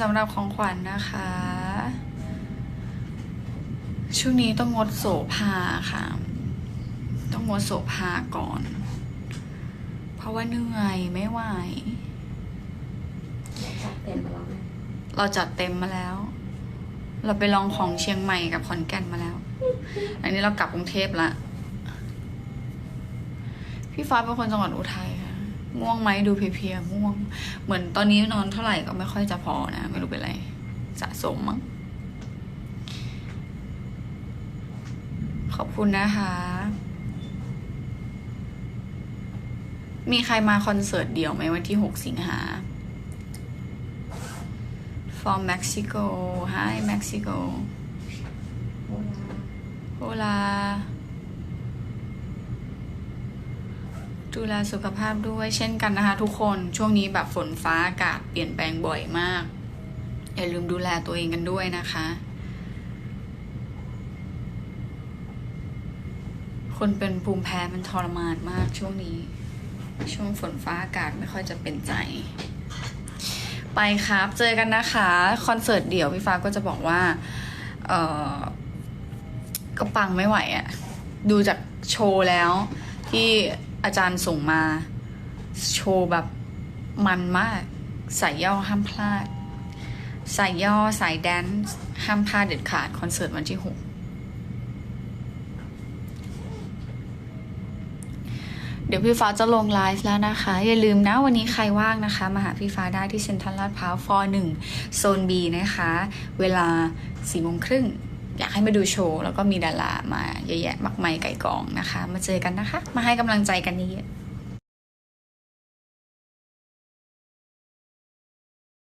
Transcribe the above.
สำหรับของขวัญนะคะ ช่วงนี้ต้องงดโสภาค่ะ ต้องงดโสภาก่อน เพราะว่าเหนื่อยไม่ไหวจัดเต็มไปแล้วไหมเราจัดเต็มมาแล้ว เราไปลองของเชียงใหม่กับขอนแก่นมาแล้ว อันนี้เรากลับกรุงเทพละ พี่ฟ้าเป็นคนจังหวัดอุทัยค่ะ ง่วงไหมดูเพลียๆง่วง เหมือนตอนนี้นอนเท่าไหร่ก็ไม่ค่อยจะพอนะ ไม่รู้เป็นไร สะสมมั้งขอบคุณนะคะ มีใครมาคอนเสิร์ตเดี่ยวไหมวันที่ 6 สิงหา from Mexico hi Mexico โบราณ Hola ดูแลสุขภาพด้วยเช่นกันนะคะ ทุกคนช่วงนี้แบบฝนฟ้าอากาศเปลี่ยนแปลงบ่อยมาก อย่าลืมดูแลตัวเองกันด้วยนะคะ คนเป็นภูมิแพ้มันทรมานมากช่วงนี้ ช่วงฝนฟ้าอากาศไม่ค่อยจะเป็นใจ ไปครับเจอกันนะคะคอนเสิร์ตเดี่ยวพี่ฟ้าก็จะบอกว่า เออก็ปังไม่ไหวอะ่ะดูจากโชว์แล้วที่ อาจารย์ส่งมา โชว์แบบมันมากใส่ย่อห้ามพลาดใส่ย่อสายแดนซ์ห้ามพลาดเด็ดขาดคอนเสิร์ตวันที่หกเดี๋ยวพี่ฟ้าจะลงไลฟ์แล้วนะคะ อย่าลืมนะวันนี้ใครว่างนะคะ มาหาพี่ฟ้าได้ที่เซ็นทรัลลาดพร้าวฟอร์หนึ่งโซน B นะคะ เวลาสี่โมงครึ่ง อยากให้มาดูโชว์ แล้วก็มีดารามาเยอะแยะมากมายไก่กองนะคะ มาเจอกันนะคะ มาให้กำลังใจกันเยอะ